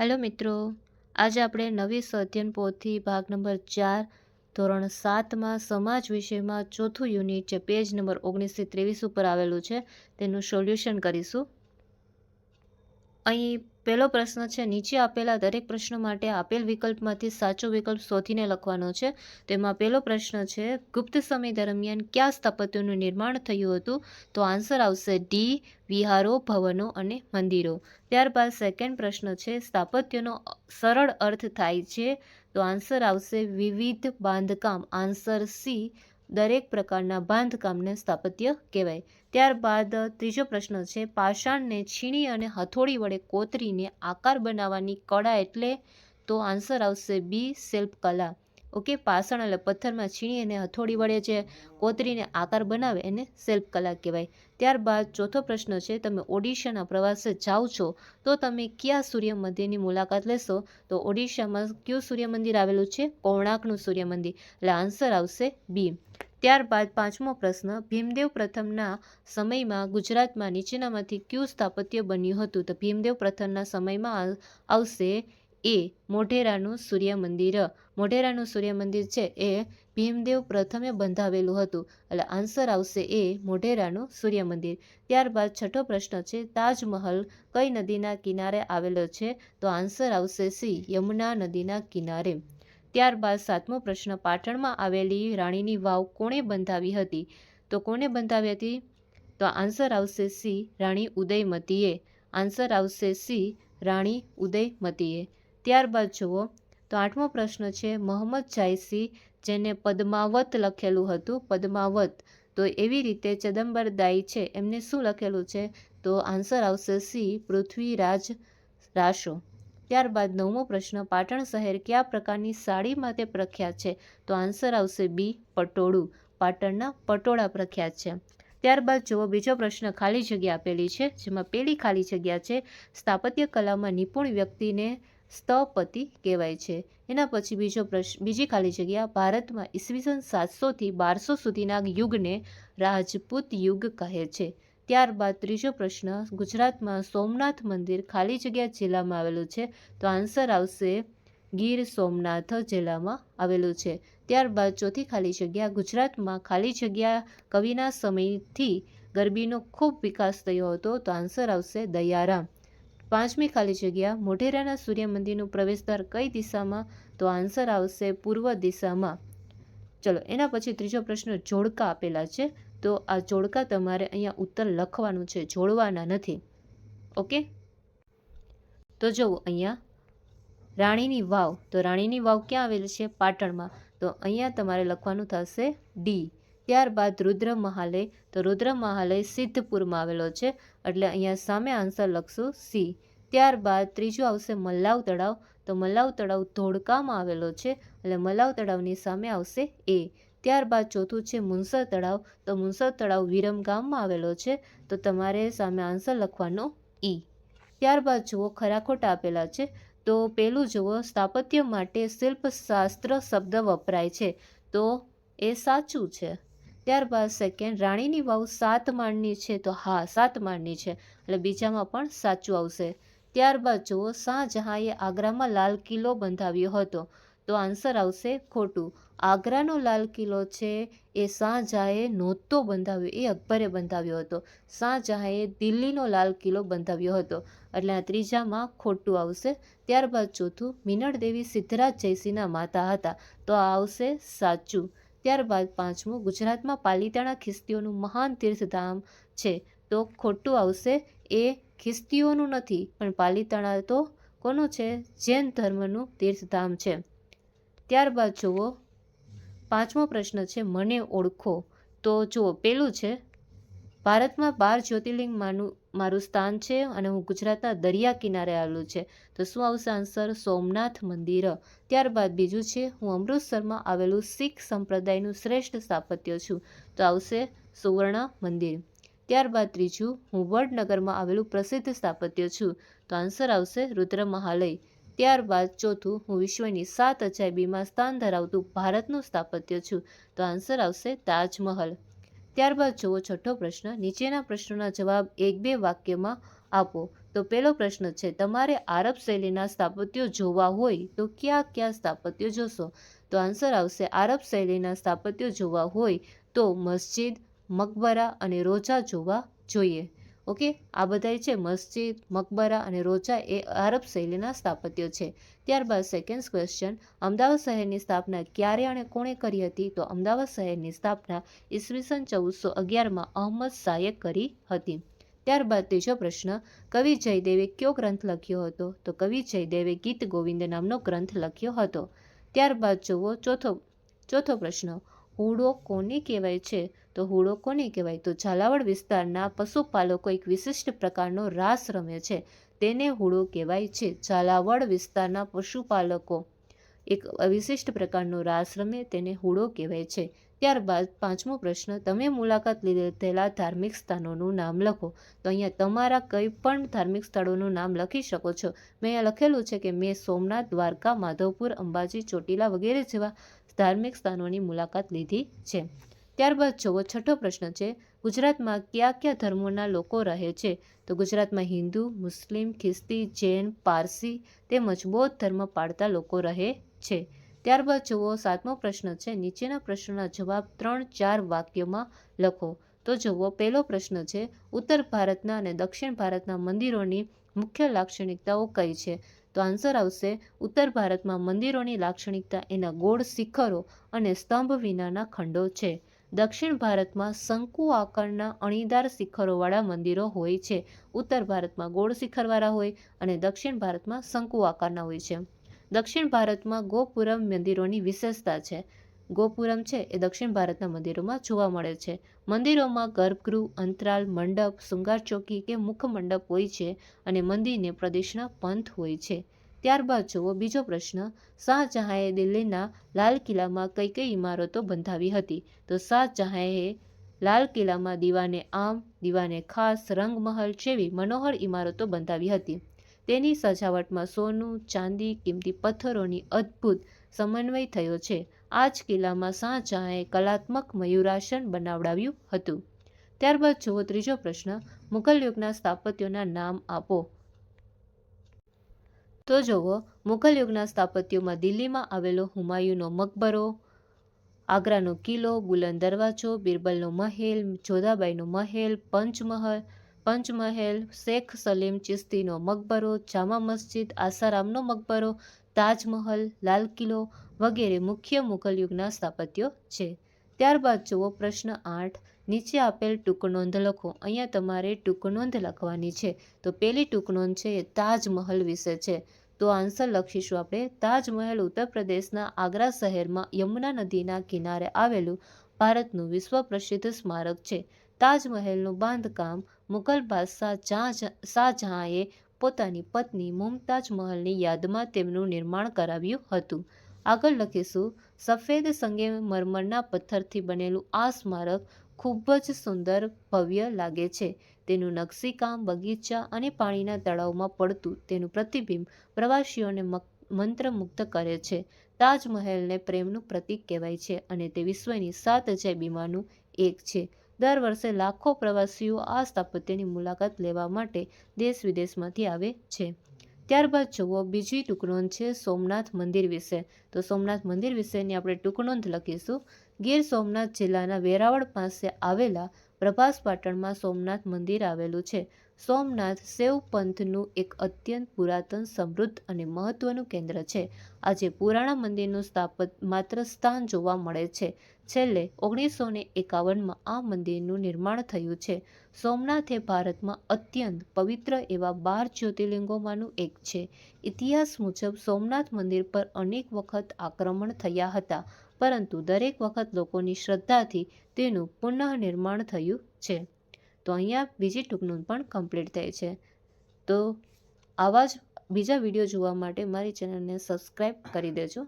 Hello મિત્રો, આજે આપણે નવી સ્વાધ્યન પોથી ભાગ નંબર ચાર, ધોરણ સાતમાં સમાજ વિષયમાં ચોથું યુનિટ જે પેજ નંબર ઓગણીસથી ત્રેવીસ ઉપર આવેલું છે, તેનું સોલ્યુશન કરીશું. અહીં પહેલો પ્રશ્ન છે, નીચે આપેલા દરેક પ્રશ્નો માટે આપેલ વિકલ્પમાંથી સાચો વિકલ્પ શોધીને લખવાનો છે. તેમાં પહેલો પ્રશ્ન છે, ગુપ્ત સમય દરમિયાન કયા સ્થાપત્યોનું નિર્માણ થયું હતું? તો આન્સર આવશે ડી વિહારો, ભવનો અને મંદિરો. ત્યારબાદ સેકન્ડ પ્રશ્ન છે, સ્થાપત્યનો સરળ અર્થ થાય છે? તો આન્સર આવશે, વિવિધ બાંધકામ. આન્સર સી દરેક પ્રકારના બાંધકામને સ્થાપત્ય કહેવાય. ત્યારબાદ ત્રીજો પ્રશ્ન છે, પાષાણને છીણી અને હથોડી વડે કોતરીને આકાર બનાવવાની કળા એટલે તો આન્સર આવશે બી, શિલ્પકલા. ઓકે, પાષાણ એટલે પથ્થરમાં છીણી અને હથોડી વડે જે કોતરીને આકાર બનાવે એને શિલ્પકલા કહેવાય. ત્યારબાદ ચોથો પ્રશ્ન છે, તમે ઓડિશાના પ્રવાસે જાઓ છો, તો તમે કયા સૂર્ય મંદિરની મુલાકાત લેશો? તો ઓડિશામાં કયું સૂર્ય મંદિર આવેલું છે? કોણાર્કનું સૂર્ય મંદિર એટલે આન્સર આવશે બી. ત્યારબાદ પાંચમો પ્રશ્ન, ભીમદેવ પ્રથમના સમયમાં ગુજરાતમાં નીચેનામાંથી કયું સ્થાપત્ય બન્યું હતું? તો ભીમદેવ પ્રથમના સમયમાં આવશે એ મોઢેરાનું સૂર્ય મંદિર મોઢેરાનું સૂર્ય મંદિર છે એ ભીમદેવ પ્રથમે બંધાવેલું હતું. એટલે આન્સર આવશે એ મોઢેરાનું સૂર્ય મંદિર ત્યારબાદ છઠ્ઠો પ્રશ્ન છે, તાજમહલ કઈ નદીના કિનારે આવેલો છે? તો આન્સર આવશે સી, યમુના નદીના કિનારે. ત્યારબાદ સાતમો પ્રશ્ન પાટણમાં આવેલી રાણીની વાવ કોણે બંધાવી હતી? તો કોણે બંધાવી હતી? તો આન્સર આવશે સી, રાણી ઉદયમતીએ. આન્સર આવશે સી, રાણી ઉદયમતીએ. ત્યારબાદ જુઓ, તો આઠમો પ્રશ્ન છે, મોહમ્મદ જાયસી જેને પદ્માવત લખેલું હતું, પદ્માવત. તો એવી રીતે ચદંબરદાઈ છે, એમને શું લખેલું છે? તો આન્સર આવશે સી, પૃથ્વીરાજ રાસો ત્યારબાદ નવમો પ્રશ્ન, પાટણ શહેર કયા પ્રકારની સાડી માટે પ્રખ્યાત છે? તો આન્સર આવશે બી, પટોળું. પાટણના પટોળા પ્રખ્યાત છે. ત્યારબાદ જુઓ, બીજો પ્રશ્ન ખાલી જગ્યા આપેલી છે, જેમાં પેલી ખાલી જગ્યા છે, સ્થાપત્ય કલામાં નિપુણ વ્યક્તિને સ્થપતિ કહેવાય છે. એના પછી બીજો પ્રશ્ન બીજી ખાલી જગ્યા, ભારતમાં ઈસવીસન સાતસોથી બારસો સુધીના યુગને રાજપૂત યુગ કહે છે. ત્યારબાદ ત્રીજો પ્રશ્ન, ગુજરાતમાં સોમનાથ મંદિર ખાલી જગ્યા જિલ્લામાં આવેલું છે? તો આન્સર આવશે ગીર સોમનાથ જિલ્લામાં આવેલું છે. ત્યારબાદ ચોથી ખાલી જગ્યા, ગુજરાતમાં ખાલી જગ્યા કવિના સમયથી ગરબીનો ખૂબ વિકાસ થયો હતો, તો આન્સર આવશે દયારામ. પાંચમી ખાલી જગ્યા, મોઢેરાના સૂર્ય મંદિરનું પ્રવેશદ્વાર કઈ દિશામાં? તો આન્સર આવશે પૂર્વ દિશામાં. ચલો, એના પછી ત્રીજો પ્રશ્ન, જોડકા આપેલા છે. તો આ જોડકા તમારે અહીંયા ઉત્તર લખવાનું છે, જોડવાના નથી. ઓકે? તો જુઓ અહીંયા, રાણીની વાવ. તો રાણીની વાવ ક્યાં આવેલી છે? પાટણમાં. તો અહીંયા તમારે લખવાનું થશે ડી. ત્યારબાદ રુદ્ર મહાલય. તો રુદ્ર મહાલય સિદ્ધપુરમાં આવેલો છે. એટલે અહીંયા સામે આન્સર લખશું સી. ત્યારબાદ ત્રીજું આવશે મલ્લાવ તળાવ. તો મલ્લાવ તળાવ ધોળકામાં આવેલો છે. એટલે મલ્લાવ તળાવની સામે આવશે એ. ત્યારબાદ ચોથું છે મુનસર તળાવ. તો મુનસર તળાવ વિરમ ગામમાં આવેલો છે. તો તમારે સામે આન્સર લખવાનો ઈ ત્યારબાદ જુઓ ખરા ખોટા આપેલા છે. તો પહેલું જુઓ, સ્થાપત્ય માટે શિલ્પશાસ્ત્ર શબ્દ વપરાય છે. તો એ સાચું છે. ત્યારબાદ સેકન્ડ રાણીની વાવ સાત માળની છે. તો હા, સાત માળની છે. એટલે બીજામાં પણ સાચું આવશે. ત્યારબાદ જુઓ, શાહજહાંએ આગ્રામાં લાલ કિલ્લો બંધાવ્યો હતો. તો આન્સર આવશે ખોટું. આગ્રાનો લાલ કિલ્લો છે, એ શાહજહાંએ નહોતો બંધાવ્યો, એ અકબરે બંધાવ્યો હતો. શાહજહાંએ દિલ્હીનો લાલ કિલ્લો બંધાવ્યો હતો. એટલે આ ત્રીજામાં ખોટું આવશે. ત્યારબાદ ચોથું મિનળ દેવી સિદ્ધરાજ જયસિંહના માતા હતા. તો આ આવશે સાચું. ત્યારબાદ પાંચમું, ગુજરાતમાં પાલીતાણા ખિસ્તીઓનું મહાન તીર્થધામ છે. તો ખોટું આવશે. એ ખિસ્તીઓનું નથી, પણ પાલીતાણા તો કોનું છે? જૈન ધર્મનું તીર્થધામ છે. ત્યારબાદ જુઓ, પાંચમો પ્રશ્ન છે, મને ઓળખો. તો જુઓ, પેલું છે, ભારતમાં બાર જ્યોતિર્લિંગમાંનું મારું સ્થાન છે અને હું ગુજરાતના દરિયા કિનારે આવેલું છે. તો શું આવશે આન્સર? સોમનાથ મંદિર. ત્યારબાદ બીજું છે, હું અમૃતસરમાં આવેલું શીખ સંપ્રદાયનું શ્રેષ્ઠ સ્થાપત્ય છું. તો આવશે સુવર્ણ મંદિર. ત્યારબાદ ત્રીજું, હું વડનગરમાં આવેલું પ્રસિદ્ધ સ્થાપત્ય છું. તો આન્સર આવશે રુદ્ર મહાલય ત્યારબાદ ચોથું, હું વિશ્વની સાત અજાયબીમાં સ્થાન ધરાવતું ભારતનું સ્થાપત્ય છું. તો આન્સર આવશે તાજમહલ. ત્યારબાદ જુઓ છઠ્ઠો પ્રશ્ન. નીચેના પ્રશ્નોના જવાબ એક બે વાક્યમાં આપો. તો પહેલો પ્રશ્ન છે, તમારે આરબ શૈલીના સ્થાપત્યો જોવા હોય તો કયા કયા સ્થાપત્યો જોશો? તો આન્સર આવશે, આરબ શૈલીના સ્થાપત્યો જોવા હોય તો મસ્જિદ, મકબરા અને રોજા જોવા જોઈએ. ઓકે? આ બધાય છે મસ્જિદ, મકબરા અને રોજા એ આરબ શૈલીના સ્થાપત્યો છે. ત્યારબાદ સેકન્ડ ક્વેશ્ચન અમદાવાદ શહેરની સ્થાપના ક્યારે અને કોણે કરી હતી? તો અમદાવાદ શહેરની સ્થાપના ઈસવીસન ચૌદસો અગિયારમાં અહમદ શાહે કરી હતી. ત્યારબાદ ત્રીજો પ્રશ્ન, કવિ જયદેવે કયો ગ્રંથ લખ્યો હતો? તો કવિ જયદેવે ગીત ગોવિંદ નામનો ગ્રંથ લખ્યો હતો. ત્યારબાદ જુઓ ચોથો ચોથો પ્રશ્ન હુડો કોને કહેવાય છે? તો હુડો કોને કહેવાય? તો ઝાલાવાડ વિસ્તારના પશુપાલકો એક વિશિષ્ટ પ્રકારનો રાસ રમે છે. તેને હુડો કહેવાય છે. ઝાલાવાડ વિસ્તારના પશુપાલકો એક વિશિષ્ટ પ્રકારનો રાસ રમે, તેને હુડો કહેવાય છે. ત્યારબાદ પાંચમો પ્રશ્ન, તમે મુલાકાત લીધેલા ધાર્મિક સ્થાનોનું નામ લખો. તો અહીંયા તમારા કંઈ પણ ધાર્મિક સ્થળોનું નામ લખી શકો છો. મેં અહીંયા લખેલું છે કે, મેં સોમનાથ, દ્વારકા, માધવપુર, અંબાજી, ચોટીલા વગેરે જેવા ધાર્મિક સ્થાનોની મુલાકાત લીધી છે. ત્યારબાદ જુઓ, છઠ્ઠો પ્રશ્ન છે, ગુજરાતમાં કયા કયા ધર્મોના લોકો રહે છે? તો ગુજરાતમાં હિન્દુ, મુસ્લિમ, ખ્રિસ્તી, જૈન, પારસી તેમજ બૌદ્ધ ધર્મ પાળતા લોકો રહે છે. ત્યારબાદ જુઓ, સાતમો પ્રશ્ન છે. નીચેના પ્રશ્નના જવાબ ત્રણ, ચાર વાક્યમાં લખો. તો જુઓ, પહેલો પ્રશ્ન છે, ઉત્તર ભારતના અને દક્ષિણ ભારતના મંદિરોની મુખ્ય લાક્ષણિકતાઓ કઈ છે? તો આન્સર આવશે, ઉત્તર ભારતમાં મંદિરોની લાક્ષણિકતા એના ગોળ શિખરો અને સ્તંભ વિનાના ખંડો છે. દક્ષિણ ભારતમાં શંકુ આકારના અણીદાર શિખરોવાળા મંદિરો હોય છે. ઉત્તર ભારતમાં ગોળ શિખરવાળા હોય અને દક્ષિણ ભારતમાં શંકુ આકારના હોય છે. દક્ષિણ ભારતમાં ગોપુરમ મંદિરોની વિશેષતા છે. ગોપુરમ છે એ દક્ષિણ ભારતના મંદિરોમાં જોવા મળે છે. મંદિરોમાં ગર્ભગૃહ, અંતરાલ, મંડપ, શૃંગાર ચોકી કે મુખ મંડપ હોય છે અને મંદિરને પ્રદેશના પંથ હોય છે. ત્યારબાદ જુઓ બીજો પ્રશ્ન. શાહજહાંએ દિલ્હીના લાલ કિલ્લામાં કઈ કઈ ઇમારતો બંધાવી હતી? તો શાહજહાંએ લાલ કિલ્લામાં દીવાને આમ, દીવાને ખાસ, રંગમહલ જેવી મનોહર ઇમારતો બંધાવી હતી. તેની સજાવટમાં સોનું, ચાંદી કિંમતી પથ્થરોની અદ્ભુત સમન્વય થયો છે. આ જ કિલ્લામાં શાહજહાંએ કલાત્મક મયુરાસન બનાવડાવ્યું હતું. ત્યારબાદ જુઓ ત્રીજો પ્રશ્ન. મુઘલ યુગના સ્થાપત્યોના નામ આપો. તો જુઓ, મુઘલ યુગના સ્થાપત્યોમાં દિલ્હીમાં આવેલો હુમાયુનો મકબરો, આગ્રાનો કિલ્લો, બુલંદ દરવાજો, બિરબલનો મહેલ, જોધાબાઈનો મહેલ, પંચમહલ પંચમહેલ, શેખ સલીમ ચિશ્તીનો મકબરો, જામા મસ્જિદ, આસારામનો મકબરો, તાજમહલ, લાલ કિલ્લો વગેરે મુખ્ય મુઘલ યુગના સ્થાપત્યો છે. ત્યારબાદ જુઓ પ્રશ્ન આઠ. નીચે આપેલ ટૂંકનોંધ લખો. અહીંયા તમારે ટૂંકનોંધ લખવાની છે. તો પહેલી ટૂંકનોંધ છે એ તાજમહલ વિશે છે. તો આન્સર લખીશું આપણે. તાજમહેલ ઉત્તર પ્રદેશના આગ્રા શહેરમાં યમુના નદીના કિનારે આવેલું ભારતનું વિશ્વ પ્રસિદ્ધ સ્મારક છે. તાજમહેલનું બાંધકામ મુઘલ બાદશાહ શાહજહાંએ પોતાની પત્ની મુમતાજ મહલની યાદમાં તેમનું નિર્માણ કરાવ્યું હતું. આગળ લખીશું. સફેદ સંગે મરમરના પથ્થરથી બનેલું આ સ્મારક ખૂબ જ સુંદર, ભવ્ય લાગે છે. તેનું નકશીકામ બગીચા અને પાણીના તળાવમાં પડતું તેનું પ્રતિબિંબ પ્રવાસીઓને મંત્રમુગ્ધ કરે છે. તાજમહેલને પ્રેમનું પ્રતીક કહેવાય છે અને તે વિશ્વની સાત અજાયબીમાંનું એક છે. દર વર્ષે લાખો પ્રવાસીઓ આ સ્થાપત્યની મુલાકાત લેવા માટે દેશ વિદેશમાંથી આવે છે. ત્યારબાદ જુઓ, બીજી ટૂંકનોંધ છે સોમનાથ મંદિર વિશે. તો સોમનાથ મંદિર વિશેની આપણે ટૂંકનોંધ લખીશું. ગીર સોમનાથ જિલ્લાના વેરાવળ પાસે આવેલા પ્રભાસ પાટણમાં સોમનાથ મંદિર આવેલું છે. સોમનાથ શૈવ પંથનું એક અત્યંત પુરાતન, સમૃદ્ધ અને મહત્વનું કેન્દ્ર છે. આજે પુરાણા મંદિરનું સ્થાપત માત્ર સ્થાન જોવા મળે છે. છેલ્લે ઓગણીસો ને એકાવનમાં આ મંદિરનું નિર્માણ થયું છે. સોમનાથ એ ભારતમાં અત્યંત પવિત્ર એવા બાર જ્યોતિર્લિંગોમાંનું એક છે. ઇતિહાસ મુજબ સોમનાથ મંદિર પર અનેક વખત આક્રમણ થયા હતા, પરંતુ દરેક વખત લોકોની શ્રદ્ધાથી તેનું પુનઃનિર્માણ થયું છે. તો અહીંયા બીજી ટૂંકનું પણ કમ્પ્લીટ થાય છે. તો આવા જ બીજા વીડિયો જોવા માટે મારી ચેનલને સબસ્ક્રાઈબ કરી દેજો.